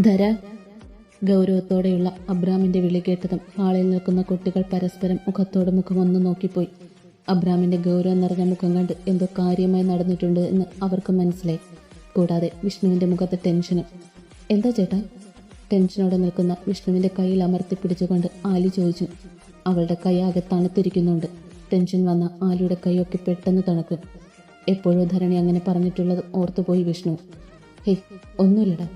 ധര ഗൗരവത്തോടെയുള്ള അബ്രാമിന്റെ വിളി കേട്ടതും ഹാളിൽ നിൽക്കുന്ന കുട്ടികൾ പരസ്പരം മുഖത്തോട് മുഖം ഒന്ന് നോക്കിപ്പോയി. അബ്രാമിന്റെ ഗൗരവം നിറഞ്ഞ മുഖം കണ്ട് എന്തോ കാര്യമായി നടന്നിട്ടുണ്ട് എന്ന് അവർക്ക് മനസ്സിലായി. കൂടാതെ വിഷ്ണുവിന്റെ മുഖത്ത് ടെൻഷനും. എന്താ ചേട്ടാ? ടെൻഷനോടെ നിൽക്കുന്ന വിഷ്ണുവിന്റെ കയ്യിൽ അമർത്തി പിടിച്ചുകൊണ്ട് ആലി ചോദിച്ചു. അവളുടെ കൈ ആകെ തണുത്തിരിക്കുന്നുണ്ട്. ടെൻഷൻ വന്ന ആലിയുടെ കൈയൊക്കെ പെട്ടെന്ന് തണുക്കും. എപ്പോഴും ധരണി അങ്ങനെ പറഞ്ഞിട്ടുള്ളത് ഓർത്തുപോയി വിഷ്ണു. ഹേ ഒന്നുമില്ലടാ.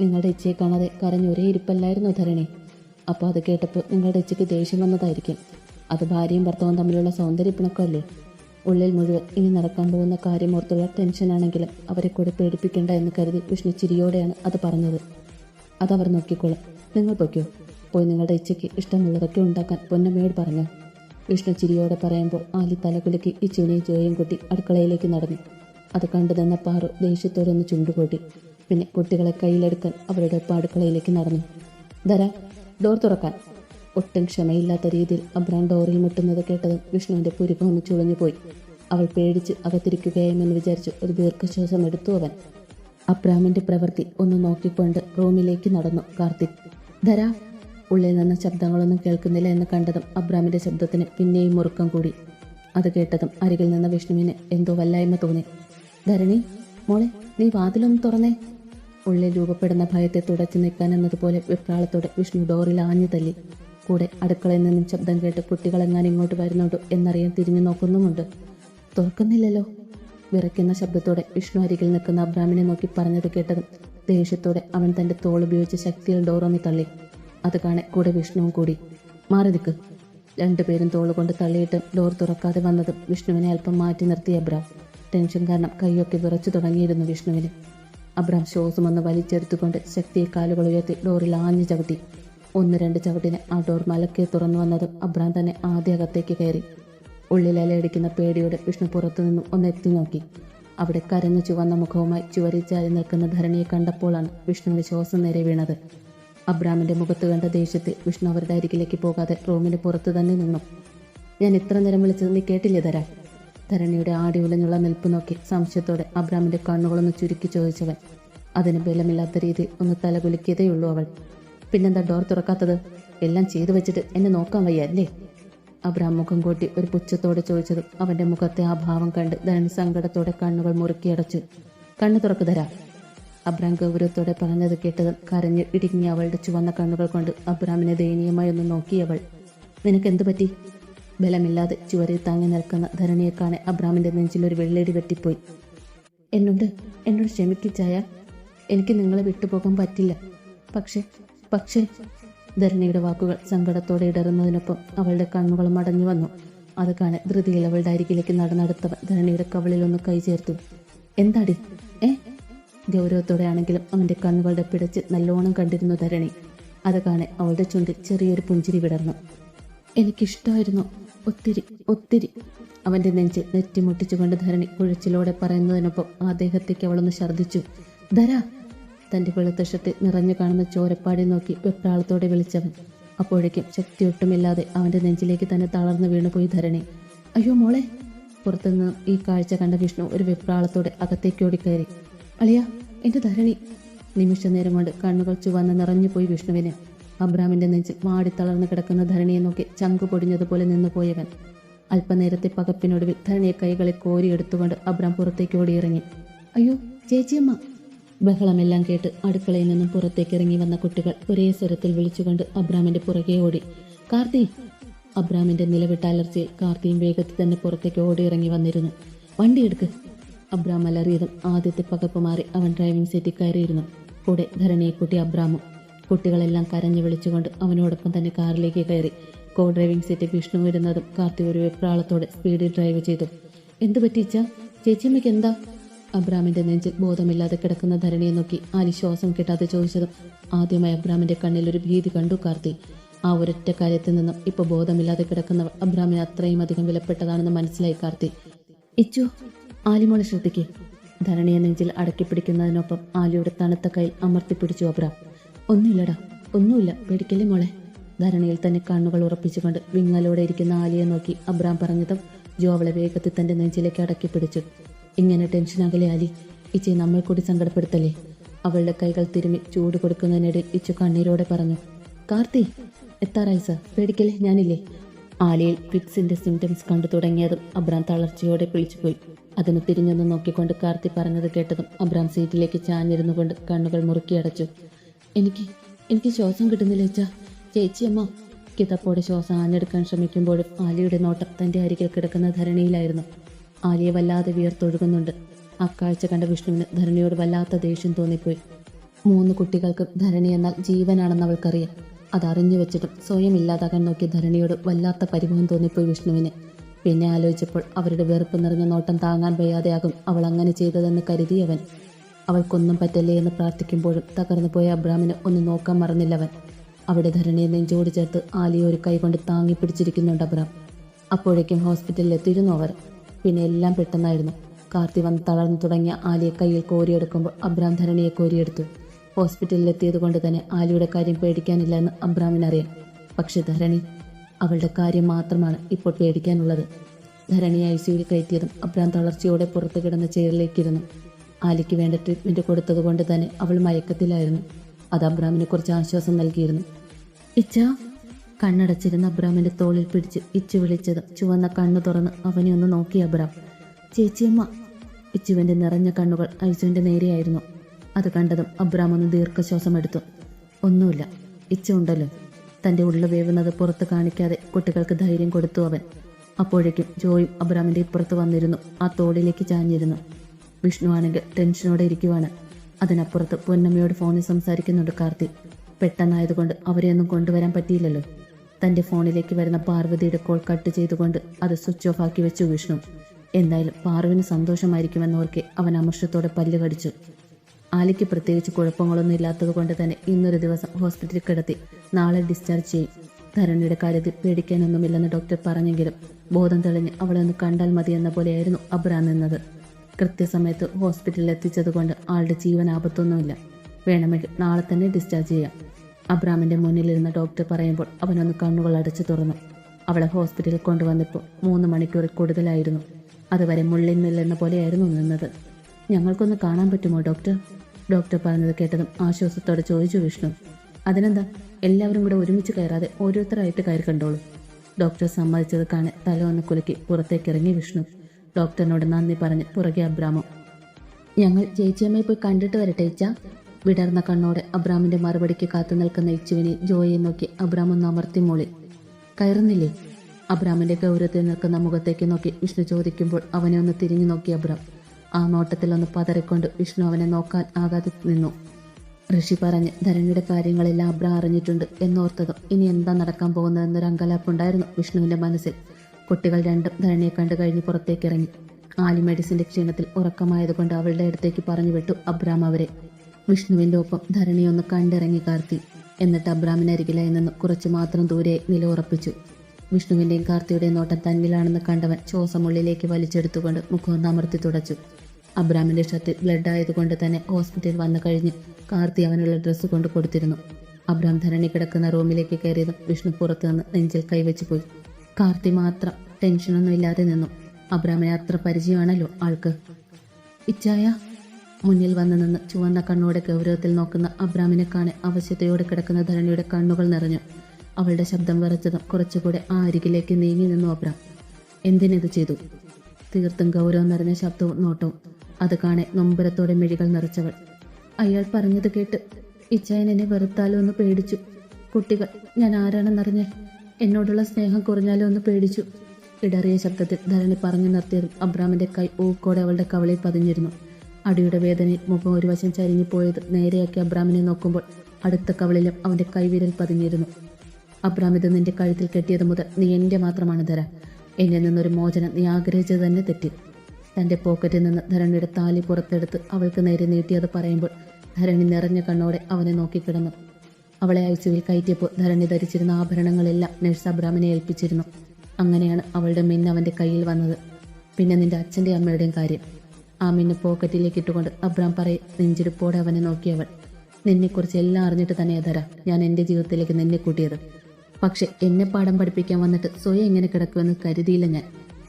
നിങ്ങളുടെ ഇച്ചയെ കാണാതെ കരഞ്ഞ ഒരേ ഇരിപ്പല്ലായിരുന്നു ധരണി. അപ്പോൾ അത് കേട്ടപ്പോൾ നിങ്ങളുടെ ഇച്ചയ്ക്ക് ദേഷ്യം വന്നതായിരിക്കും. അത് ഭാര്യയും ഭർത്താവും തമ്മിലുള്ള സൗന്ദര്യ പിണക്കമല്ലേ ഉള്ളിൽ മുഴുവൻ ഇനി നടക്കാൻ പോകുന്ന കാര്യം ഓർത്തുള്ള ടെൻഷനാണെങ്കിലും അവരെ കൂടെ പേടിപ്പിക്കേണ്ട എന്ന് കരുതി വിഷ്ണു ചിരിയോടെയാണ് അത് പറഞ്ഞത്. അതവർ നോക്കിക്കോളും. നിങ്ങൾ പൊയ്ക്കോ. പോയി നിങ്ങളുടെ ഇച്ചയ്ക്ക് ഇഷ്ടമുള്ളതൊക്കെ ഉണ്ടാക്കാൻ പൊന്നമ്മയോട് പറഞ്ഞു. വിഷ്ണു ചിരിയോടെ പറയുമ്പോൾ ആലി തലകുലുക്കി ഇച്ചുവിനെയും ജോയും കൂട്ടി അടുക്കളയിലേക്ക് നടന്നു. അത് കണ്ടു നിന്ന പാറു ദേഷ്യത്തോടെ ഒന്ന് ചുണ്ടുകൂട്ടി. പിന്നെ കുട്ടികളെ കയ്യിലെടുക്കാൻ അവരുടെ പാടുക്കളയിലേക്ക് നടന്നു. ധര ഡോർ തുറക്കാൻ. ഒട്ടും ക്ഷമയില്ലാത്ത രീതിയിൽ അബ്രാൻ ഡോറിൽ മുട്ടുന്നത് കേട്ടതും വിഷ്ണുവിന്റെ പുരുക്കം ഒന്ന് ചുളഞ്ഞുപോയി അവൾ പേടിച്ച് അകത്തിരിക്കുകയാമെന്ന് വിചാരിച്ചു ഒരു ദീർഘശ്വാസം എടുത്തു അവൻ. അബ്രാമിന്റെ പ്രവൃത്തി ഒന്ന് നോക്കിക്കൊണ്ട് റൂമിലേക്ക് നടന്നു കാർത്തിക്. ധര ഉള്ളിൽ നിന്ന് ശബ്ദങ്ങളൊന്നും കേൾക്കുന്നില്ല എന്ന് കണ്ടതും അബ്രാമിന്റെ ശബ്ദത്തിന് പിന്നെയും മുറുക്കം കൂടി. അത് കേട്ടതും അരികിൽ നിന്ന് വിഷ്ണുവിന് എന്തോ വല്ലായ്മ തോന്നി. ധരണി മോളെ നീ വാതിലൊന്ന് തുറന്നേ. ഉള്ളിൽ രൂപപ്പെടുന്ന ഭയത്തെ തുടച്ചു നിൽക്കാൻ എന്നതുപോലെ വെപ്രാളത്തോടെ വിഷ്ണു ഡോറിൽ ആഞ്ഞു തല്ലി. കൂടെ അടുക്കളയിൽ നിന്നും ശബ്ദം കേട്ട് കുട്ടികളെങ്ങാൻ ഇങ്ങോട്ട് വരുന്നുണ്ടോ എന്നറിയാൻ തിരിഞ്ഞു നോക്കുന്നുമുണ്ട്. തുറക്കുന്നില്ലല്ലോ. വിറയ്ക്കുന്ന ശബ്ദത്തോടെ വിഷ്ണു അരികിൽ നിൽക്കുന്ന അബ്രാമിനെ നോക്കി പറഞ്ഞത് കേട്ടതും ദേഷ്യത്തോടെ അവൻ തന്റെ തോളുപയോഗിച്ച് ശക്തിയിൽ ഡോറൊന്ന് തള്ളി. അത് കാണെ കൂടെ വിഷ്ണുവും കൂടി. മാറി നിൽക്ക്. രണ്ടുപേരും തോളുകൊണ്ട് തള്ളിയിട്ട് ഡോർ തുറക്കാതെ വന്നതും വിഷ്ണുവിനെ അല്പം മാറ്റി നിർത്തിയ അബ്രാം. ടെൻഷൻ കാരണം കൈയൊക്കെ വിറച്ചു തുടങ്ങിയിരുന്നു വിഷ്ണുവിന്. അബ്രാം ശ്വാസമൊന്ന് വലിച്ചെടുത്തുകൊണ്ട് ശക്തിയെ കാലുകൾ ഉയർത്തി ഡോറിൽ ആഞ്ഞു ചവിട്ടി. ഒന്ന് രണ്ട് ചവിട്ടിന് ആ ഡോർ മലക്കെ തുറന്നു വന്നതും അബ്രാം തന്നെ ആദ്യ അകത്തേക്ക് കയറി. ഉള്ളിൽ അലയടിക്കുന്ന പേടിയോടെ വിഷ്ണു പുറത്തു നിന്നും ഒന്ന് എത്തി നോക്കി. അവിടെ കരഞ്ഞു ചുവന്ന മുഖവുമായി ചുവരി ചാരി നിൽക്കുന്ന ധരണിയെ കണ്ടപ്പോഴാണ് വിഷ്ണുവിന് ശ്വാസം നേരെ വീണത്. അബ്രാമിന്റെ മുഖത്ത് കണ്ട ദേഷ്യത്തിൽ വിഷ്ണു അവരുടെ അരികിലേക്ക് പോകാതെ റൂമിന് പുറത്ത് തന്നെ നിന്നു. ഞാൻ ഇത്ര നേരം വിളിച്ചത് നീ കേട്ടില്ലേ തരാ ധരണിയുടെ ആടി ഉലഞ്ഞുള്ള നിൽപ്പ് നോക്കി സംശയത്തോടെ അബ്രാമിന്റെ കണ്ണുകളൊന്ന് ചുരുക്കി ചോദിച്ചവൻ. അതിന് ബലമില്ലാത്ത രീതി ഒന്ന് തലകുലുക്കിയതേയുള്ളൂ അവൾ. പിന്നെന്താ ഡോർ തുറക്കാത്തത്? എല്ലാം ചെയ്തു വെച്ചിട്ട് എന്നെ നോക്കാൻ വയ്യ അല്ലേ? അബ്രാം മുഖം കൂട്ടി ഒരു പുച്ഛത്തോടെ ചോദിച്ചതും അവന്റെ മുഖത്തെ ആ ഭാവം കണ്ട് ധനൻ സങ്കടത്തോടെ കണ്ണുകൾ മുറുക്കിയടച്ചു കണ്ണു തുറക്കു തരാം അബ്രാം ഗൗരവത്തോടെ പറഞ്ഞത് കേട്ടതും കരഞ്ഞ് ഇടുങ്ങി അവളുടെ ചുവന്ന കണ്ണുകൾ കൊണ്ട് അബ്രാമിനെ ദയനീയമായി ഒന്ന് നോക്കിയവൾ നിനക്ക് എന്തു പറ്റി? ബലമില്ലാതെ ചുവരിൽ താങ്ങി നിൽക്കുന്ന ധരണിയെ കാണെ അബ്രാമിന്റെ നെഞ്ചിൽ ഒരു വെള്ളേടി വെട്ടിപ്പോയി. എന്നോട്? എന്നോട് ക്ഷമിക്കിച്ചായ എനിക്ക് നിങ്ങളെ വിട്ടുപോകാൻ പറ്റില്ല. പക്ഷേ പക്ഷേ ധരണിയുടെ വാക്കുകൾ സങ്കടത്തോടെ ഇടറുന്നതിനൊപ്പം അവളുടെ കണ്ണുകൾ മടഞ്ഞു വന്നു. അത് കാണെ ധൃതിയിൽ അവളുടെ അരികിലേക്ക് നടന്നെടുത്തവൻ ധരണിയുടെ കവളിൽ ഒന്ന് കൈ ചേർത്തു. എന്താടി? ഏ? ഗൗരവത്തോടെ ആണെങ്കിലും അവന്റെ കണ്ണുകളുടെ പിടച്ച് നല്ലോണം കണ്ടിരുന്നു ധരണി. അത് കാണെ അവളുടെ ചുണ്ടിൽ ചെറിയൊരു പുഞ്ചിരി വിടർന്നു. എനിക്കിഷ്ടമായിരുന്നു ഒത്തിരി ഒത്തിരി. അവന്റെ നെഞ്ചിൽ നെറ്റിമുട്ടിച്ചുകൊണ്ട് ധരണി കുഴച്ചിലോടെ പറയുന്നതിനൊപ്പം ആ ദേഹത്തേക്ക് അവളൊന്ന് ഛർദ്ദിച്ചു. ധര തന്റെ വെളുത്ത നിറഞ്ഞു കാണുന്ന ചോരപ്പാടി നോക്കി വെപ്രാളത്തോടെ വിളിച്ചവൻ. അപ്പോഴേക്കും ശക്തിയൊട്ടുമില്ലാതെ അവന്റെ നെഞ്ചിലേക്ക് തന്നെ തളർന്നു വീണുപോയി ധരണി. അയ്യോ മോളെ പുറത്തുനിന്ന് ഈ കാഴ്ച കണ്ട വിഷ്ണു ഒരു വെപ്രാളത്തോടെ അകത്തേക്ക് ഓടിക്കയറി. അളിയ എന്റെ ധരണി നിമിഷ നേരം കൊണ്ട് കണ്ണുകൾ ചുവന്ന് നിറഞ്ഞുപോയി വിഷ്ണുവിന്. അബ്രാമിന്റെ നെഞ്ചിൽ മാടി തളർന്നു കിടക്കുന്ന ധരണിയെ നോക്കി ചങ്കു പൊടിഞ്ഞതുപോലെ നിന്നുപോയവൻ അല്പനേരത്തെ പകപ്പിനൊടുവിൽ ധരണിയെ കൈകളെ കോരിയെടുത്തുകൊണ്ട് അബ്രാം പുറത്തേക്ക് ഓടിയിറങ്ങി. അയ്യോ ചേച്ചിയമ്മ ബഹളമെല്ലാം കേട്ട് അടുക്കളയിൽ നിന്നും പുറത്തേക്ക് ഇറങ്ങി വന്ന കുട്ടികൾ ഒരേ സ്വരത്തിൽ വിളിച്ചുകൊണ്ട് അബ്രാമിന്റെ പുറകെ ഓടി. കാർത്തി! അബ്രാമിന്റെ നിലവിട്ട അലർച്ചയിൽ കാർത്തിയും വേഗത്തിൽ തന്നെ പുറത്തേക്ക് ഓടി ഇറങ്ങി വന്നിരുന്നു. വണ്ടി എടുക്ക്. അബ്രാം അലറിയതും ആദ്യത്തെ പകപ്പ് മാറി അവൻ ഡ്രൈവിംഗ് സീറ്റിൽ കയറിയിരുന്നു. കൂടെ ധരണിയെ കുട്ടി അബ്രാമും. കുട്ടികളെല്ലാം കരഞ്ഞു വിളിച്ചുകൊണ്ട് അവനോടൊപ്പം തന്നെ കാറിലേക്ക് കയറി. കോ ഡ്രൈവിംഗ് സീറ്റിൽ വിഷ്ണു വരുന്നതും കാർത്തി ഒരു വെപ്രാളത്തോടെ സ്പീഡിൽ ഡ്രൈവ് ചെയ്തു. എന്തു പറ്റിച്ച ചേച്ചിയമ്മയ്ക്ക് എന്താ? അബ്രാമിന്റെ നെഞ്ചിൽ ബോധമില്ലാതെ കിടക്കുന്ന ധരണിയെ നോക്കി ആലി ശ്വാസം കിട്ടാതെ ചോദിച്ചതും ആദ്യമായി അബ്രാമിന്റെ കണ്ണിൽ ഒരു ഭീതി കണ്ടു കാർത്തി. ആ ഒരൊറ്റ കാര്യത്തിൽ നിന്നും ഇപ്പൊ ബോധമില്ലാതെ കിടക്കുന്നവർ അബ്രാമിന് അത്രയും അധികം വിലപ്പെട്ടതാണെന്ന് മനസ്സിലായി കാർത്തി. ഇച്ചു ആലിമോളെ ശ്രദ്ധിക്കേ. ധരണിയെ നെഞ്ചിൽ അടക്കി പിടിക്കുന്നതിനൊപ്പം ആലിയുടെ തണുത്ത കൈ അമർത്തിപ്പിടിച്ചു അബ്രാം. ഒന്നുമില്ലടാ ഒന്നുമില്ല. പേടിക്കല്ലേ മോളെ? ധരണിയിൽ തന്നെ കണ്ണുകൾ ഉറപ്പിച്ചുകൊണ്ട് വിങ്ങലോടെ ഇരിക്കുന്ന ആലിയെ നോക്കി അബ്രാം പറഞ്ഞതും ജോ അവളെ വേഗത്തിൽ തന്റെ നെഞ്ചിലേക്ക് അടക്കി പിടിച്ചു. ഇങ്ങനെ ടെൻഷൻ അകലെ ആലി ഇച്ചി നമ്മൾ കൂടി സങ്കടപ്പെടുത്തല്ലേ? അവളുടെ കൈകൾ തിരുമി ചൂട് കൊടുക്കുന്നതിനിടെ ഇച്ചു കണ്ണീരോടെ പറഞ്ഞു കാർത്തി എത്താറായി സർ. പേടിക്കല്ലേ? ഞാനില്ലേ. ആലിയിൽ ഫിറ്റ്സിന്റെ സിംറ്റംസ് കണ്ടു തുടങ്ങിയതും അബ്രാം തളർച്ചയോടെ പിളിച്ചുപോയി അതിന് തിരിഞ്ഞൊന്ന് നോക്കിക്കൊണ്ട് കാർത്തി പറഞ്ഞത് കേട്ടതും അബ്രാം സീറ്റിലേക്ക് ചാഞ്ഞിരുന്നു കൊണ്ട് കണ്ണുകൾ മുറുക്കിയടച്ചു എനിക്ക് എനിക്ക് ശ്വാസം കിട്ടുന്നില്ല ചേച്ചാ ചേച്ചിയമ്മ കിതപ്പോടെ ശ്വാസം ആഞ്ഞെടുക്കാൻ ശ്രമിക്കുമ്പോഴും ആലിയുടെ നോട്ടം തന്റെ അരികിൽ കിടക്കുന്ന ധരണിയിലായിരുന്നു. ആലിയെ വല്ലാതെ വിയർത്തൊഴുകുന്നുണ്ട്. അക്കാഴ്ച കണ്ട വിഷ്ണുവിന് ധരണിയോട് വല്ലാത്ത ദേഷ്യം തോന്നിപ്പോയി. മൂന്ന് കുട്ടികൾക്ക് ധരണി എന്നാൽ ജീവനാണെന്ന് അവൾക്കറിയാം. അതറിഞ്ഞു വെച്ചിട്ടും സ്വയം ഇല്ലാതാകാൻ നോക്കിയ ധരണിയോട് വല്ലാത്ത പരിഭവം തോന്നിപ്പോയി വിഷ്ണുവിന്. പിന്നെ ആലോചിച്ചപ്പോൾ അവരുടെ വെറുപ്പ് നിറഞ്ഞ നോട്ടം താങ്ങാൻ വയ്യാതെയാകും അവൾ അങ്ങനെ ചെയ്തതെന്ന് കരുതിയവൻ. അവൾക്കൊന്നും പറ്റല്ലേ എന്ന് പ്രാർത്ഥിക്കുമ്പോഴും തകർന്നു പോയ അബ്രാമിന് ഒന്ന് നോക്കാൻ മറന്നില്ലവൻ. അവിടെ ധരണിയെ നെഞ്ചോട് ചേർത്ത് ആലിയെ ഒരു കൈകൊണ്ട് താങ്ങി പിടിച്ചിരിക്കുന്നുണ്ട് അബ്രാം. അപ്പോഴേക്കും ഹോസ്പിറ്റലിൽ എത്തിയിരുന്നു അവർ. പിന്നെ എല്ലാം പെട്ടെന്നായിരുന്നു. കാർത്തി വന്ന് തളർന്നു തുടങ്ങിയ ആലിയെ കയ്യിൽ കോരിയെടുക്കുമ്പോൾ അബ്രാം ധരണിയെ കോരിയെടുത്തു. ഹോസ്പിറ്റലിൽ എത്തിയത് കൊണ്ട് തന്നെ ആലിയുടെ കാര്യം പേടിക്കാനില്ല എന്ന് അബ്രാമിനറിയാം. പക്ഷെ ധരണി അവളുടെ കാര്യം മാത്രമാണ് ഇപ്പോൾ പേടിക്കാനുള്ളത്. ധരണി ഐ സിയിൽ കയറ്റിയതും അബ്രാം തളർച്ചയോടെ പുറത്തു കിടന്ന ചെയറിലേക്കിരുന്നു. ആലിക്ക് വേണ്ട ട്രീറ്റ്മെന്റ് കൊടുത്തതുകൊണ്ട് തന്നെ അവൾ മയക്കത്തിലായിരുന്നു. അത് അബ്രാമിനെ കുറച്ച് ആശ്വാസം നൽകിയിരുന്നു. ഇച്ച കണ്ണടച്ചിരുന്ന അബ്രാമിന്റെ തോളിൽ പിടിച്ച് ഇച്ചു വിളിച്ചത് ചുവന്ന കണ്ണു തുറന്ന് അവനെ ഒന്ന് നോക്കി അബ്രാം. ചേച്ചിയമ്മ ഇച്ചുവിന്റെ നിറഞ്ഞ കണ്ണുകൾ ഐസുവിന്റെ നേരെയായിരുന്നു. അത് കണ്ടതും അബ്രാം ഒന്ന് ദീർഘശ്വാസം എടുത്തു. ഒന്നുമില്ല ഇച്ച ഉണ്ടല്ലോ. തന്റെ ഉള്ളു വേവുന്നത് പുറത്ത് കാണിക്കാതെ കുട്ടികൾക്ക് ധൈര്യം കൊടുത്തു അവൻ. അപ്പോഴേക്കും ജോയും അബ്രാമിന്റെ ഇപ്പുറത്ത് വന്നിരുന്നു ആ തോളിലേക്ക് ചാഞ്ഞിരുന്നു. വിഷ്ണു ആണെങ്കിൽ ടെൻഷനോടെ ഇരിക്കുവാണ്. അതിനപ്പുറത്ത് പൊന്നമ്മയോട് ഫോണിൽ സംസാരിക്കുന്നുണ്ട് കാർത്തി. പെട്ടെന്നായതുകൊണ്ട് അവരെയൊന്നും കൊണ്ടുവരാൻ പറ്റിയില്ലല്ലോ. തന്റെ ഫോണിലേക്ക് വരുന്ന പാർവതിയുടെ കോൾ കട്ട് ചെയ്തുകൊണ്ട് അത് സ്വിച്ച് ഓഫ് ആക്കി വെച്ചു വിഷ്ണു. എന്തായാലും പാർവിന് സന്തോഷമായിരിക്കുമെന്നോർക്കെ അവൻ അമർഷത്തോടെ പല്ല് കടിച്ചു. ആലിക്ക് പ്രത്യേകിച്ച് കുഴപ്പങ്ങളൊന്നും ഇല്ലാത്തത് കൊണ്ട് തന്നെ ഇന്നൊരു ദിവസം ഹോസ്പിറ്റലിൽ കിടത്തി നാളെ ഡിസ്ചാർജ് ചെയ്യും. ധരണിയുടെ കാര്യത്തിൽ പേടിക്കാനൊന്നുമില്ലെന്ന് ഡോക്ടർ പറഞ്ഞെങ്കിലും ബോധം തെളിഞ്ഞ് അവളെ ഒന്ന് കണ്ടാൽ മതി എന്ന പോലെയായിരുന്നു അബ്രാ നിന്നത്. കൃത്യസമയത്ത് ഹോസ്പിറ്റലിൽ എത്തിച്ചതുകൊണ്ട് ആളുടെ ജീവനാപത്തൊന്നുമില്ല. വേണമെങ്കിൽ നാളെ തന്നെ ഡിസ്ചാർജ് ചെയ്യാം. അബ്രാമിന്റെ മുന്നിലിരുന്ന ഡോക്ടർ പറയുമ്പോൾ അവനൊന്ന് കണ്ണുകൾ അടച്ചു തുറന്നു. അവളെ ഹോസ്പിറ്റലിൽ കൊണ്ടുവന്നപ്പോൾ മൂന്ന് മണിക്കൂറിൽ കൂടുതലായിരുന്നു. അതുവരെ മുള്ളിൽ മില്ലെന്ന പോലെയായിരുന്നു നിന്നത്. ഞങ്ങൾക്കൊന്ന് കാണാൻ പറ്റുമോ ഡോക്ടർ? ഡോക്ടർ പറഞ്ഞത് കേട്ടതും ആശ്വാസത്തോടെ ചോദിച്ചു വിഷ്ണു. അതിനെന്താ? എല്ലാവരും കൂടെ ഒരുമിച്ച് കയറാതെ ഓരോരുത്തരായിട്ട് കയറി കണ്ടോളൂ. ഡോക്ടർ സമ്മതിച്ചത് കാണെ തല ഒന്ന് കുലുക്കി പുറത്തേക്ക് ഇറങ്ങി വിഷ്ണു. ഡോക്ടറിനോട് നന്ദി പറഞ്ഞ് പുറകെ അബ്രാമം. ഞങ്ങൾ ചേച്ചിയമ്മയെ പോയി കണ്ടിട്ട് വരട്ടെ വിടർന്ന കണ്ണോടെ അബ്രാമിന്റെ മറുപടിക്ക് കാത്തു നിൽക്കുന്ന ഇച്ചുവിനെ ജോയെ നോക്കി അബ്രാം ഒന്ന് അമർത്തി മോളി കയറുന്നില്ലേ? അബ്രാമിന്റെ ഗൗരവത്തിൽ നിൽക്കുന്ന മുഖത്തേക്ക് നോക്കി വിഷ്ണു ചോദിക്കുമ്പോൾ അവനെ ഒന്ന് തിരിഞ്ഞു നോക്കി അബ്രാം. ആ നോട്ടത്തിൽ ഒന്ന് പതറിക്കൊണ്ട് വിഷ്ണു അവനെ നോക്കാൻ ആകാതെ നിന്നു. ഋഷി പറഞ്ഞ് ധരണിയുടെ കാര്യങ്ങളെല്ലാം അബ്രാം അറിഞ്ഞിട്ടുണ്ട് എന്നോർത്തതും ഇനി എന്താ നടക്കാൻ പോകുന്നതെന്നൊരു അങ്കലാപ്പുണ്ടായിരുന്നു വിഷ്ണുവിന്റെ മനസ്സിൽ. കുട്ടികൾ രണ്ടും ധരണിയെ കണ്ടു കഴിഞ്ഞ് പുറത്തേക്കിറങ്ങി ഇറങ്ങി. ആലി മെഡിസിന്റെ ക്ഷീണത്തിൽ ഉറക്കമായതുകൊണ്ട് അവളുടെ അടുത്തേക്ക് പറഞ്ഞു വിട്ടു അബ്രാം അവരെ. വിഷ്ണുവിന്റെ ഒപ്പം ധരണിയൊന്ന് കണ്ടിറങ്ങി കാർത്തി. എന്നിട്ട് അബ്രാമിന് അരികിലായി നിന്ന് കുറച്ചു മാത്രം ദൂരെ നില ഉറപ്പിച്ചു. വിഷ്ണുവിന്റെയും കാർത്തിയുടെയും നോട്ടം തന്നിലാണെന്ന് കണ്ടവൻ ശ്വാസമുള്ളിലേക്ക് വലിച്ചെടുത്തുകൊണ്ട് മുഖം അമർത്തി തുടച്ചു. അബ്രാമിന്റെ ഷർട്ടിൽ ബ്ലഡ് ആയതുകൊണ്ട് തന്നെ ഹോസ്പിറ്റലിൽ വന്നു കഴിഞ്ഞ് കാർത്തി അവനുള്ള ഡ്രസ്സ് കൊണ്ട് കൊടുത്തിരുന്നു. അബ്രാം ധരണി കിടക്കുന്ന റൂമിലേക്ക് കയറിയതും വിഷ്ണു പുറത്തു നിന്ന് നെഞ്ചിൽ കൈവച്ചു പോയി. കാർത്തി മാത്രം ടെൻഷനൊന്നും ഇല്ലാതെ നിന്നു. അബ്രാമിനെ അത്ര പരിചയമാണല്ലോ ആൾക്ക്. ഇച്ചായ മുന്നിൽ വന്നു നിന്ന് ചുവന്ന കണ്ണോടെ ഗൗരവത്തിൽ നോക്കുന്ന അബ്രാമിനെ കാണെ അവശ്യതയോടെ കിടക്കുന്ന ധരണിയുടെ കണ്ണുകൾ നിറഞ്ഞു. അവളുടെ ശബ്ദം വിറച്ചതും കുറച്ചുകൂടെ ആ അരികിലേക്ക് നീങ്ങി നിന്നു അബ്രാം. എന്തിനിത് ചെയ്തു? തീർത്തും ഗൗരവം നിറഞ്ഞ ശബ്ദവും നോട്ടവും. അത് കാണെ നൊമ്പരത്തോടെ മിഴികൾ നിറച്ചവൾ. അയാൾ പറഞ്ഞത് കേട്ട് ഇച്ചായൻ എന്നെ വെറുത്താലോ എന്ന് പേടിച്ചു. കുട്ടികൾ ഞാൻ ആരാണെന്നറിഞ്ഞ്? എന്നോടുള്ള സ്നേഹം കുറഞ്ഞാലോ എന്ന് പേടിച്ചു. ഇടറിയ ശബ്ദത്തിൽ ധരണി പറഞ്ഞു നിർത്തിയതും അബ്രാമിന്റെ കൈ ഊക്കോടെ അവളുടെ കവളിൽ പതിഞ്ഞിരുന്നു. അടിയുടെ വേദനയിൽ മുഖം ഒരു വശം ചരിഞ്ഞു പോയത് നേരെയാക്കി അബ്രാമിനെ നോക്കുമ്പോൾ അടുത്ത കവളിലും അവന്റെ കൈവിരൽ പതിഞ്ഞിരുന്നു. അബ്രാം ഇത് നിന്റെ കഴുത്തിൽ കെട്ടിയത് മുതൽ നീ എന്റെ മാത്രമാണ് ധര. എന്നിൽ നിന്നൊരു മോചനം നീ ആഗ്രഹിച്ചത് തന്നെ തെറ്റി. തന്റെ പോക്കറ്റിൽ നിന്ന് ധരണിയുടെ താലി പുറത്തെടുത്ത് അവൾക്ക് നേരെ നീട്ടിയത് പറയുമ്പോൾ ധരണി നിറഞ്ഞ കണ്ണോടെ അവനെ നോക്കിക്കിടന്നു അവളെ ഐസിയുവിൽ കയറ്റിയപ്പോൾ ധരണി ധരിച്ചിരുന്ന ആഭരണങ്ങളെല്ലാം നഴ്സ് അബ്രാമിനെ ഏൽപ്പിച്ചിരുന്നു. അങ്ങനെയാണ് അവളുടെ മിന്ന് അവന്റെ കയ്യിൽ വന്നത്. പിന്നെ നിന്റെ അച്ഛന്റെ അമ്മയുടെയും കാര്യം. ആ മിന്ന് പോക്കറ്റിലേക്ക് ഇട്ടുകൊണ്ട് അബ്രാം പറയും നെഞ്ചിരിപ്പോടെ അവനെ നോക്കിയവൾ നിന്നെക്കുറിച്ച് എല്ലാം അറിഞ്ഞിട്ട് തന്നെ ധര ഞാൻ എന്റെ ജീവിതത്തിലേക്ക് നിന്നെ കൂട്ടിയത്. പക്ഷെ എന്നെ പാഠം പഠിപ്പിക്കാൻ വന്നിട്ട് സ്വയം എങ്ങനെ കിടക്കുമെന്ന് കരുതിയില്ല ഞാൻ.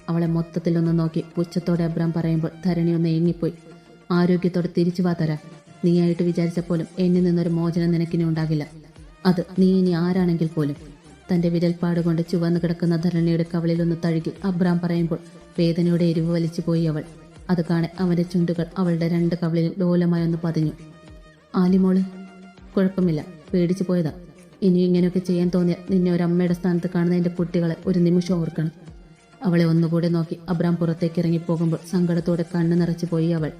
അവളെ മൊത്തത്തിലൊന്ന് നോക്കി പുച്ഛത്തോടെ അബ്രാം പറയുമ്പോൾ ധരണി ഒന്ന് ഏങ്ങിപ്പോയി. ആരോഗ്യത്തോടെ തിരിച്ചു വാ തരാ നീയായിട്ട് വിചാരിച്ച പോലും എന്നിൽ നിന്നൊരു മോചനം നിനക്കിനി ഉണ്ടാകില്ല. അത് നീ ഇനി ആരാണെങ്കിൽ പോലും. തന്റെ വിരൽപ്പാട് കൊണ്ട് ചുവന്നു കിടക്കുന്ന ധരണിയുടെ കവളിൽ ഒന്ന് തഴുകി അബ്രാം പറയുമ്പോൾ വേദനയുടെ എരിവ് വലിച്ചു പോയി അവൾ. അത് കാണെ അവന്റെ ചുണ്ടുകൾ അവളുടെ രണ്ട് കവളിലും ലോലമായി ഒന്ന് പതിഞ്ഞു. ആലിമോൾ കുഴപ്പമില്ല പേടിച്ചു പോയതാ. ഇനി ഇങ്ങനെയൊക്കെ ചെയ്യാൻ തോന്നിയ നിന്നെ ഒരു അമ്മയുടെ സ്ഥാനത്ത് കാണുന്ന എന്റെ കുട്ടികളെ ഒരു നിമിഷം ഓർക്കണം. അവളെ ഒന്നുകൂടെ നോക്കി അബ്രാം പുറത്തേക്ക് ഇറങ്ങിപ്പോകുമ്പോൾ സങ്കടത്തോടെ കണ്ണു നിറച്ചു പോയി അവൾ.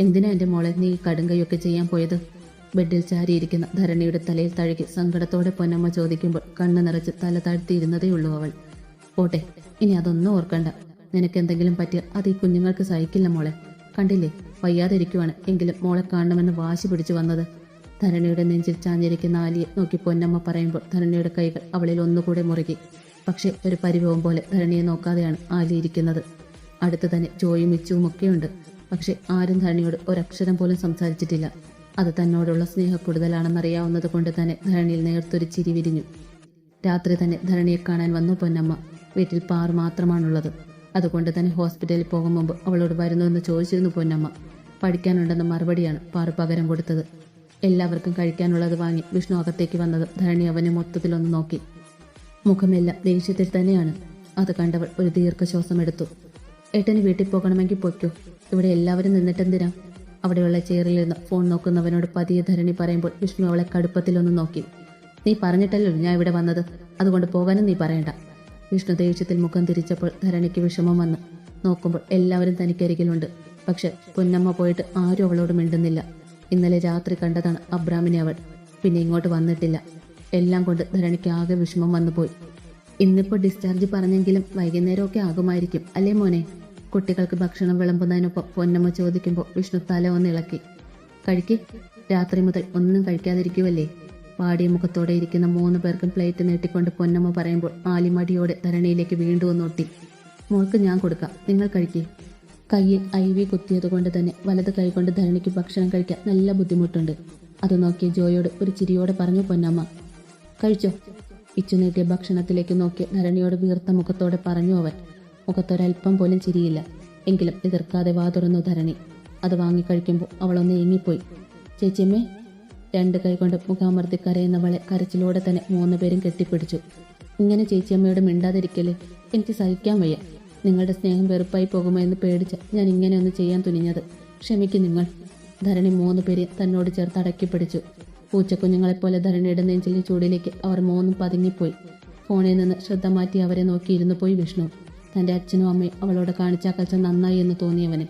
എന്തിനാ എന്റെ മോളെ നീ കടുങ്കയൊക്കെ ചെയ്യാൻ പോയത്? ബെഡിൽ ചാരിയിരിക്കുന്ന ധരണിയുടെ തലയിൽ തഴുകി സങ്കടത്തോടെ പൊന്നമ്മ ചോദിക്കുമ്പോൾ കണ്ണു നിറച്ച് തല താഴ്ത്തിയിരുന്നതേയുള്ളൂ അവൾ. പോട്ടെ ഇനി അതൊന്നും ഓർക്കണ്ട. നിനക്ക് എന്തെങ്കിലും പറ്റിയ അത് ഈ കുഞ്ഞുങ്ങൾക്ക് സഹിക്കില്ല മോളെ. കണ്ടില്ലേ വയ്യാതെ വയ്യാതിരിക്കുവാണ്. എങ്കിലും മോളെ കാണണമെന്ന് വാശി പിടിച്ചു വന്നത്. ധരണിയുടെ നെഞ്ചിൽ ചാഞ്ഞിരിക്കുന്ന ആലിയെ നോക്കി പൊന്നമ്മ പറയുമ്പോൾ ധരണിയുടെ കൈകൾ അവളിൽ ഒന്നുകൂടെ മുറുകി. പക്ഷെ ഒരു പരിഭവം പോലെ ധരണിയെ നോക്കാതെയാണ് ആലി ഇരിക്കുന്നത്. അടുത്ത് തന്നെ ജോയും മിച്ചുവും ഒക്കെയുണ്ട്. പക്ഷെ ആരും ധരണിയോട് ഒരക്ഷരം പോലും സംസാരിച്ചിട്ടില്ല. അത് തന്നോടുള്ള സ്നേഹ കൂടുതലാണെന്നറിയാവുന്നത് കൊണ്ട് തന്നെ ധരണിയിൽ നേർത്തൊരു ചിരി വിരിഞ്ഞു. രാത്രി തന്നെ ധരണിയെ കാണാൻ വന്നു പൊന്നമ്മ. വീട്ടിൽ പാറു മാത്രമാണുള്ളത്. അതുകൊണ്ട് തന്നെ ഹോസ്പിറ്റലിൽ പോകും മുമ്പ് അവളോട് വരുന്നുവെന്ന് ചോദിച്ചിരുന്നു പൊന്നമ്മ. പഠിക്കാനുണ്ടെന്ന മറുപടിയാണ് പാറു പകരം കൊടുത്തത്. എല്ലാവർക്കും കഴിക്കാനുള്ളത് വാങ്ങി വിഷ്ണു അകത്തേക്ക് വന്നത് ധരണി അവനെ മൊത്തത്തിലൊന്ന് നോക്കി. മുഖമെല്ലാം ദേഷ്യത്തിൽ തന്നെയാണ്. അത് കണ്ടവൾ ഒരു ദീർഘശ്വാസം എടുത്തു. ഏട്ടന് വീട്ടിൽ പോകണമെങ്കിൽ പൊയ്ക്കോ. ഇവിടെ എല്ലാവരും നിന്നിട്ടെന്തിനാ? അവിടെയുള്ള ചെയറിലിരുന്ന് ഫോൺ നോക്കുന്നവനോട് പതിയെ ധരണി പറയുമ്പോൾ വിഷ്ണു അവളെ കടുപ്പത്തിലൊന്ന് നോക്കി. നീ പറഞ്ഞിട്ടല്ലോ ഞാൻ ഇവിടെ വന്നത്. അതുകൊണ്ട് പോകാനും നീ പറയണ്ട. വിഷ്ണു ദേഷ്യത്തിൽ മുഖം തിരിച്ചപ്പോൾ ധരണിക്ക് വിഷമം വന്നു. നോക്കുമ്പോൾ എല്ലാവരും തനിക്കരികിലുണ്ട്. പക്ഷെ പൊന്നമ്മ പോയിട്ട് ആരും അവളോട് മിണ്ടുന്നില്ല. ഇന്നലെ രാത്രി കണ്ടതാണ് അബ്രാമിനെ അവൾ. പിന്നെ ഇങ്ങോട്ട് വന്നിട്ടില്ല. എല്ലാം കൊണ്ട് ധരണിക്ക് ആകെ വിഷമം വന്നുപോയി. ഇന്നിപ്പോൾ ഡിസ്ചാർജ് പറഞ്ഞെങ്കിലും വൈകുന്നേരമൊക്കെ ആകുമായിരിക്കും അല്ലേ മോനെ? കുട്ടികൾക്ക് ഭക്ഷണം വിളമ്പുന്നതിനൊപ്പം പൊന്നമ്മ ചോദിക്കുമ്പോൾ വിഷ്ണു തല ഒന്ന് ഇളക്കി. കഴിക്ക്. രാത്രി മുതൽ ഒന്നും കഴിക്കാതിരിക്കുവല്ലേ? പാടിയ മുഖത്തോടെ ഇരിക്കുന്ന മൂന്ന് പേർക്കും പ്ലേറ്റ് നീട്ടിക്കൊണ്ട് പൊന്നമ്മ പറയുമ്പോൾ ആലിമടിയോടെ ധരണിയിലേക്ക് വീണ്ടും ഒന്നൊട്ടി മോൾക്ക് ഞാൻ കൊടുക്കാം. നിങ്ങൾ കഴിക്കേ. കയ്യിൽ ഐ വി കുത്തിയതുകൊണ്ട് തന്നെ വലത് കൈകൊണ്ട് ധരണിക്ക് ഭക്ഷണം കഴിക്കാൻ നല്ല ബുദ്ധിമുട്ടുണ്ട്. അത് നോക്കിയ ജോയോട് ഒരു ചിരിയോടെ പറഞ്ഞു പൊന്നമ്മ. കഴിച്ചോ. ഇച്ചു നീട്ടിയ ഭക്ഷണത്തിലേക്ക് നോക്കി ധരണിയോട് വീർത്ത മുഖത്തോടെ പറഞ്ഞു അവൻ. മുഖത്തൊരൽപ്പം പോലും ചിരിയില്ല. എങ്കിലും എതിർക്കാതെ വാ തുറന്നു ധരണി. അത് വാങ്ങിക്കഴിക്കുമ്പോൾ അവളൊന്ന് ഏങ്ങിപ്പോയി. ചേച്ചിയമ്മേ രണ്ട് കൈകൊണ്ട് മുഖാമർത്തി കരയുന്നവളെ കരച്ചിലൂടെ തന്നെ മൂന്ന് പേരും കെട്ടിപ്പിടിച്ചു. ഇങ്ങനെ ചേച്ചിയമ്മയോട് മിണ്ടാതിരിക്കൽ എനിക്ക് സഹിക്കാൻ വയ്യ. നിങ്ങളുടെ സ്നേഹം വെറുപ്പായി പോകുമോ എന്ന് പേടിച്ച ഞാൻ ഇങ്ങനെയൊന്ന് ചെയ്യാൻ തുനിഞ്ഞത്. ക്ഷമിക്കും നിങ്ങൾ. ധരണി മൂന്ന് പേരെ തന്നോട് ചേർത്ത് അടക്കി പിടിച്ചു. പൂച്ചക്കുഞ്ഞുങ്ങളെപ്പോലെ ധരണിയുടെ നെഞ്ചിലെ ചൂടിലേക്ക് അവർ മൂന്നും പതുങ്ങിപ്പോയി. ഫോണിൽ നിന്ന് ശ്രദ്ധ മാറ്റി അവരെ നോക്കിയിരുന്നു പോയി വിഷ്ണു. തന്റെ അച്ഛനും അമ്മയും അവളോട് കാണിച്ച കച്ച നന്നായി എന്ന് തോന്നിയവന്.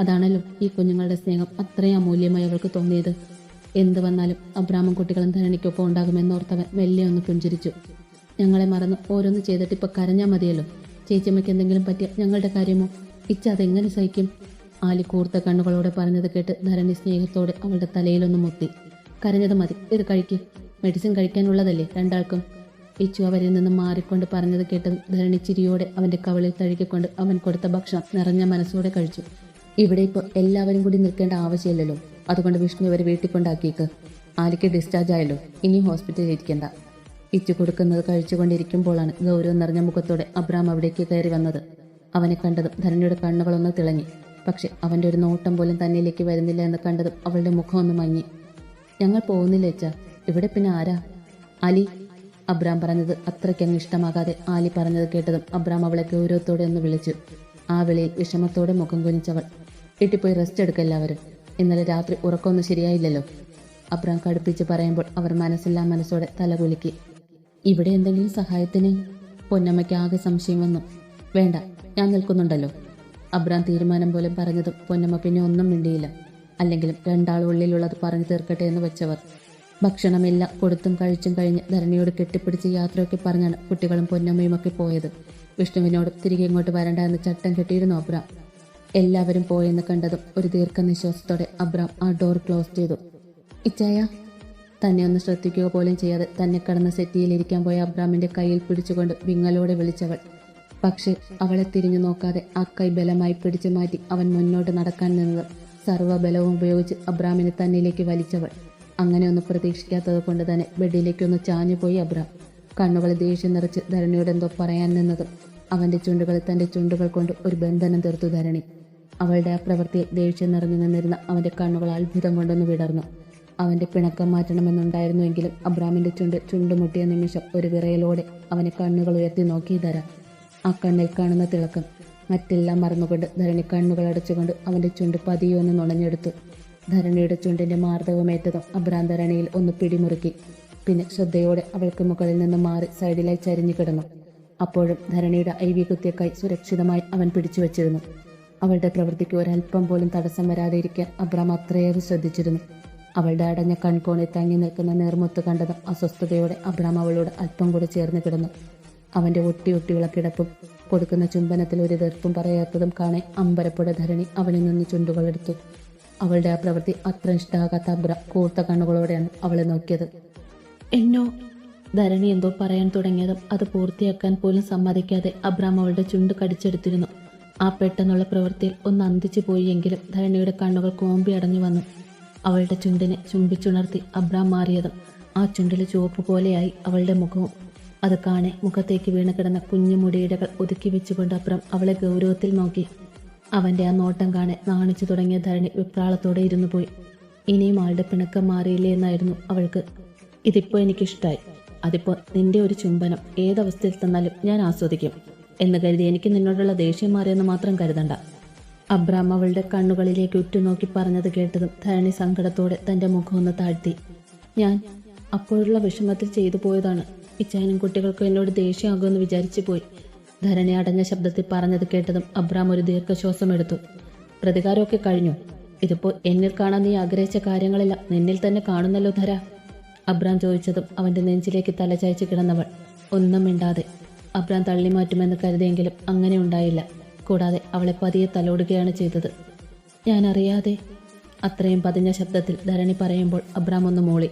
അതാണല്ലോ ഈ കുഞ്ഞുങ്ങളുടെ സ്നേഹം അത്രയും അമൂല്യമായി അവൾക്ക് തോന്നിയത്. എന്ത് വന്നാലും അബ്രാഹ്മൺ കുട്ടികളും ധരണിക്കൊപ്പം ഉണ്ടാകുമെന്നോർത്തവൻ മെല്ലെ ഒന്ന് പുഞ്ചിരിച്ചു. ഞങ്ങളെ മറന്ന് ഓരോന്ന് ചെയ്തിട്ട് ഇപ്പൊ കരഞ്ഞാൽ മതിയല്ലോ. ചേച്ചിയമ്മയ്ക്ക് എന്തെങ്കിലും പറ്റിയ ഞങ്ങളുടെ കാര്യമോ? ഇച്ച അതെങ്ങനെ സഹിക്കും? ആലി കൂർത്ത കണ്ണുകളോടെ പറഞ്ഞത് കേട്ട് ധരണി സ്നേഹത്തോടെ അവളുടെ തലയിലൊന്ന് മുത്തി. കരഞ്ഞത് മതി. ഇത് കഴിക്ക്. മെഡിസിൻ കഴിക്കാനുള്ളതല്ലേ രണ്ടാൾക്കും? ഇച്ചു അവരിൽ നിന്ന് മാറിക്കൊണ്ട് പറഞ്ഞത് കേട്ടത് ധരണി ചിരിയോടെ അവന്റെ കവളിൽ തഴുകിക്കൊണ്ട് അവൻ കൊടുത്ത ഭക്ഷണം നിറഞ്ഞ മനസ്സോടെ കഴിച്ചു. ഇവിടെ ഇപ്പോൾ എല്ലാവരും കൂടി നിൽക്കേണ്ട ആവശ്യമില്ലല്ലോ. അതുകൊണ്ട് വിഷ്ണു ഇവരെ വീട്ടിൽ കൊണ്ടാക്കിയേക്ക്. ആലിക്ക് ഡിസ്ചാർജ് ആയല്ലോ. ഇനി ഹോസ്പിറ്റലിൽ ഇരിക്കേണ്ട. ഇച്ചു കൊടുക്കുന്നത് കഴിച്ചുകൊണ്ടിരിക്കുമ്പോഴാണ് ഗൗരവം നിറഞ്ഞ മുഖത്തോടെ അബ്രാം അവിടേക്ക് കയറി വന്നത്. അവനെ കണ്ടതും ധരണിയുടെ കണ്ണുകളൊന്ന് തിളങ്ങി. പക്ഷെ അവന്റെ ഒരു നോട്ടം പോലും തന്നിലേക്ക് വരുന്നില്ല എന്ന് കണ്ടതും അവളുടെ മുഖം ഒന്ന് മങ്ങി. ഞങ്ങൾ പോകുന്നില്ല അച്ഛാ? ഇവിടെ പിന്നെ ആരാ? അലി അബ്രാം പറഞ്ഞത് അത്രയ്ക്കങ്ങ് ഇഷ്ടമാകാതെ ആലി പറഞ്ഞത് കേട്ടതും അബ്രാം അവളെ ഗൗരവത്തോടെ ഒന്ന് വിളിച്ചു. ആ വിളിയിൽ വിഷമത്തോടെ മുഖം കുനിച്ചവൾ വീട്ടിൽ റെസ്റ്റ് എടുക്കെല്ലാവരും ഇന്നലെ രാത്രി ഉറക്കമൊന്നും ശരിയായില്ലല്ലോ. അബ്രാം കടുപ്പിച്ച് പറയുമ്പോൾ അവർ മനസ്സില്ലാ മനസ്സോടെ തലകുലുക്കി. ഇവിടെ എന്തെങ്കിലും സഹായത്തിന്? പൊന്നമ്മയ്ക്ക് ആകെ സംശയം വന്നു. വേണ്ട ഞാൻ നിൽക്കുന്നുണ്ടല്ലോ. അബ്രാം തീരുമാനം പോലെ പറഞ്ഞതും പൊന്നമ്മ പിന്നെ ഒന്നും മിണ്ടിയില്ല. അല്ലെങ്കിലും രണ്ടാളുള്ളിലുള്ളത് പറഞ്ഞു തീർക്കട്ടെ എന്ന് വെച്ചവർ. ഭക്ഷണമെല്ലാം കൊടുത്തും കഴിച്ചും കഴിഞ്ഞ് ധരണിയോട് കെട്ടിപ്പിടിച്ച് യാത്രയൊക്കെ പറഞ്ഞാണ് കുട്ടികളും പൊന്നമ്മയുമൊക്കെ പോയത്. വിഷ്ണുവിനോട് തിരികെ ഇങ്ങോട്ട് വരണ്ട എന്ന് ചട്ടം കെട്ടിയിരുന്നു അബ്രാം. എല്ലാവരും പോയെന്ന് കണ്ടതും ഒരു ദീർഘനിശ്വാസത്തോടെ അബ്രാം ആ ഡോർ ക്ലോസ് ചെയ്തു. ഇച്ചായ തന്നെ ഒന്ന് ശ്രദ്ധിക്കുക പോലും ചെയ്യാതെ തന്നെ കടന്ന സെറ്റിയിൽ സെറ്റിയിലിരിക്കാൻ പോയ അബ്രാമിന്റെ കയ്യിൽ പിടിച്ചുകൊണ്ട് വിങ്ങലോടെ വിളിച്ചവൾ. പക്ഷെ അവളെ തിരിഞ്ഞു നോക്കാതെ ആ കൈ ബലമായി പിടിച്ചു മാറ്റി അവൻ മുന്നോട്ട് നടക്കാൻ നിന്നത് സർവബലവും ഉപയോഗിച്ച് അബ്രാമിനെ തന്നിലേക്ക് വലിച്ചവൾ. അങ്ങനെ ഒന്ന് പ്രതീക്ഷിക്കാത്തത് കൊണ്ട് തന്നെ ബെഡിലേക്കൊന്ന് ചാഞ്ഞുപോയി അബ്രാം. കണ്ണുകൾ ദേഷ്യം നിറച്ച് ധരണിയോട് എന്തോ പറയാൻ നിന്നത് അവന്റെ ചുണ്ടുകൾ തന്റെ ചുണ്ടുകൾ കൊണ്ട് ഒരു ബന്ധനം തീർത്തു ധരണി. അവളുടെ ആ പ്രവൃത്തിയിൽ ദേഷ്യം നിറഞ്ഞു നിന്നിരുന്ന അവന്റെ കണ്ണുകൾ അത്ഭുതം കൊണ്ടൊന്ന് വിടർന്നു. അവന്റെ പിണക്കം മാറ്റണമെന്നുണ്ടായിരുന്നുവെങ്കിലും അബ്രാമിന്റെ ചുണ്ട് ചുണ്ടുമുട്ടിയ നിമിഷം ഒരു വിറയലോടെ അവനെ കണ്ണുകൾ ഉയർത്തി നോക്കി ധര ആ കണ്ണിൽ കാണുന്ന തിളക്കം. മറ്റെല്ലാം മറന്നുകൊണ്ട് ധരണി കണ്ണുകൾ അടച്ചുകൊണ്ട് അവന്റെ ചുണ്ട് പതിയൊന്ന് നുണഞ്ഞെടുത്തു. ധരണിയുടെ ചുണ്ടിന്റെ മാർദ്ദവമേറ്റതും അബ്രാം ധരണിയിൽ ഒന്ന് പിടിമുറുക്കി. പിന്നെ ശ്രദ്ധയോടെ അവൾക്ക് മുകളിൽ നിന്ന് മാറി സൈഡിലായി ചരിഞ്ഞു കിടന്നു. അപ്പോഴും ധരണിയുടെ ഐവി കുത്തിയ കൈ സുരക്ഷിതമായി അവൻ പിടിച്ചു വച്ചിരുന്നു അവളുടെ പ്രവൃത്തിക്ക് ഒരല്പം പോലും തടസ്സം വരാതെ ഇരിക്കാൻ അബ്രാം അത്രയേറെ ശ്രദ്ധിച്ചിരുന്നു. അവളുടെ അടഞ്ഞ കൺകോണിൽ തങ്ങി നിൽക്കുന്ന നേർമുത്ത് കണ്ടതും അസ്വസ്ഥതയോടെ അബ്രാം അവളോട് അല്പം കൂടെ ചേർന്ന് കിടന്നു. അവന്റെ ഒട്ടി ഒട്ടിയുള്ള കിടപ്പും കൊടുക്കുന്ന ചുംബനത്തിൽ ഒരു തീർപ്പും പറയാത്തതും കാണെ അമ്പരപ്പുട ധരണി അവനിൽ നിന്ന് ചുണ്ടുകളെടുത്തു അവളുടെ ആ പ്രവൃത്തി അത്ര ഇഷ്ടമാകാത്ത അബ്ര കൂർത്ത കണ്ണുകളോടെയാണ് അവളെ നോക്കിയത്. എന്നോ ധരണി എന്തോ പറയാൻ തുടങ്ങിയതും അത് പൂർത്തിയാക്കാൻ പോലും സമ്മതിക്കാതെ അബ്രാം അവളുടെ ചുണ്ട് കടിച്ചെടുത്തിരുന്നു. ആ പെട്ടെന്നുള്ള പ്രവൃത്തിയിൽ ഒന്ന് അന്തിച്ചു പോയെങ്കിലും ധരണിയുടെ കണ്ണുകൾ കോമ്പി അടഞ്ഞു വന്നു. അവളുടെ ചുണ്ടിനെ ചുംബിച്ചുണർത്തി അബ്രാം മാറിയതും ആ ചുണ്ടിലെ ചുവപ്പ് പോലെയായി അവളുടെ മുഖവും. അത് കാണെ മുഖത്തേക്ക് വീണ് കിടന്ന കുഞ്ഞു മുടിയിടകൾ ഒതുക്കി വെച്ചുകൊണ്ട് അപ്പുറം അവളെ ഗൗരവത്തിൽ നോക്കി. അവന്റെ ആ നോട്ടം കാണെ നാണിച്ചു തുടങ്ങിയ ധരണി വിപ്രാളത്തോടെ ഇരുന്നു പോയി. ഇനിയും ആളുടെ പിണക്കം മാറിയില്ലേ എന്നായിരുന്നു അവൾക്ക്. ഇതിപ്പോ എനിക്കിഷ്ടായി. അതിപ്പോ നിന്റെ ഒരു ചുംബനം. ഏതവസ്ഥയിൽ തന്നാലും ഞാൻ ആസ്വദിക്കും. എന്ന് കരുതി എനിക്ക് നിന്നോടുള്ള ദേഷ്യം മാറിയെന്ന് മാത്രം കരുതണ്ട. അബ്രാം അവളുടെ കണ്ണുകളിലേക്ക് ഉറ്റുനോക്കി പറഞ്ഞത് കേട്ടതും ധരണി സങ്കടത്തോടെ തന്റെ മുഖം ഒന്ന് താഴ്ത്തി. ഞാൻ അപ്പോഴുള്ള വിഷമത്തിൽ ചെയ്തു പോയതാണ്. ഇച്ചായനും കുട്ടികൾക്കും എന്നോട് ദേഷ്യമാകുമെന്ന് വിചാരിച്ചു പോയി. ധരണി അടഞ്ഞ ശബ്ദത്തിൽ പറഞ്ഞത് കേട്ടതും അബ്രാം ഒരു ദീർഘശ്വാസം എടുത്തു. പ്രതികാരമൊക്കെ കഴിഞ്ഞു. ഇതിപ്പോൾ എന്നിൽ കാണാൻ നീ ആഗ്രഹിച്ച കാര്യങ്ങളെല്ലാം നിന്നിൽ തന്നെ കാണുന്നല്ലോ ധര. അബ്രാം ചോദിച്ചതും അവന്റെ നെഞ്ചിലേക്ക് തലചായ്ച്ച് കിടന്നവൾ ഒന്നും മിണ്ടാതെ അബ്രാം തള്ളി മാറ്റുമെന്ന് കരുതിയെങ്കിലും അങ്ങനെ ഉണ്ടായില്ല. കൂടാതെ അവളെ പതിയെ തലോടുകയാണ് ചെയ്തത്. ഞാൻ അറിയാതെ അത്രയും പതിഞ്ഞ ശബ്ദത്തിൽ ധരണി പറയുമ്പോൾ അബ്രാം ഒന്ന് മോളി.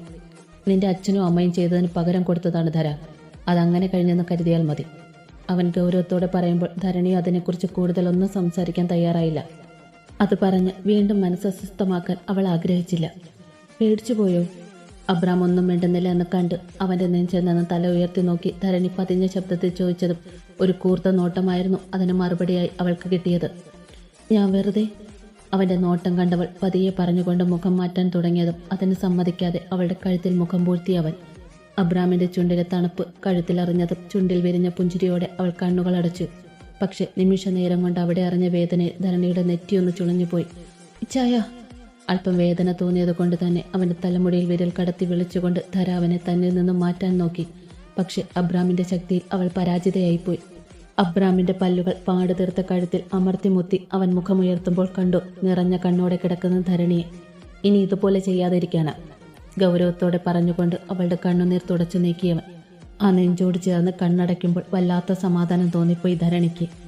നിന്റെ അച്ഛനും അമ്മയും ചെയ്തതിന് പകരം കൊടുത്തതാണ് ധര. അതങ്ങനെ കഴിഞ്ഞെന്ന് കരുതിയാൽ മതി. അവൻ ഗൗരവത്തോടെ പറയുമ്പോൾ ധരണിയോ അതിനെക്കുറിച്ച് കൂടുതലൊന്നും സംസാരിക്കാൻ തയ്യാറായില്ല. അത് പറഞ്ഞ് വീണ്ടും മനസ്സസ്വസ്ഥമാക്കാൻ അവൾ ആഗ്രഹിച്ചില്ല. പേടിച്ചുപോയോ? അബ്രാം ഒന്നും മിണ്ടുന്നില്ല എന്ന് കണ്ട് അവന്റെ നെഞ്ചിൽ നിന്ന് തല ഉയർത്തി നോക്കി ധരണി പതിഞ്ഞ ശബ്ദത്തിൽ ചോദിച്ചതും ഒരു കൂർത്ത നോട്ടമായിരുന്നു അതിന് മറുപടിയായി അവൾക്ക് കിട്ടിയത്. ഞാൻ വെറുതെ അവന്റെ നോട്ടം കണ്ടവൾ പതിയെ പറഞ്ഞുകൊണ്ട് മുഖം മാറ്റാൻ തുടങ്ങിയതും അതിന് സമ്മതിക്കാതെ അവളുടെ കഴുത്തിൽ മുഖം പൂഴ്ത്തി അവൻ. അബ്രാമിന്റെ ചുണ്ടിലെ തണുപ്പ് കഴുത്തിലറിഞ്ഞതും ചുണ്ടിൽ വിരിഞ്ഞ പുഞ്ചിരിയോടെ അവൾ കണ്ണുകൾ അടച്ചു. പക്ഷെ നിമിഷ നേരം കൊണ്ട് അവിടെ അറിഞ്ഞ വേദനയിൽ ധരണിയുടെ നെറ്റിയൊന്ന് ചുളഞ്ഞുപോയി. ഇച്ചായ അല്പം വേദന തോന്നിയത് കൊണ്ട് തന്നെ അവന്റെ തലമുടിയിൽ വിരൽ കടത്തി വിളിച്ചുകൊണ്ട് ധരാവനെ തന്നിൽ നിന്നും മാറ്റാൻ നോക്കി. പക്ഷെ അബ്രാമിന്റെ ശക്തിയിൽ അവൾ പരാജിതയായിപ്പോയി. അബ്രാമിന്റെ പല്ലുകൾ പാടുതീർത്ത കഴുത്തിൽ അമർത്തിമുത്തി അവൻ മുഖമുയർത്തുമ്പോൾ കണ്ടു നിറഞ്ഞ കണ്ണോടെ കിടക്കുന്ന ധരണിയെ. ഇനി ഇതുപോലെ ചെയ്യാതിരിക്കാണ് ഗൗരവത്തോടെ പറഞ്ഞുകൊണ്ട് അവളുടെ കണ്ണുനീർ തുടച്ചു നീക്കിയവൻ. ആ നെഞ്ചോട് ചേർന്ന് കണ്ണടയ്ക്കുമ്പോൾ വല്ലാത്ത സമാധാനം തോന്നിപ്പോയി ധരണിക്ക്.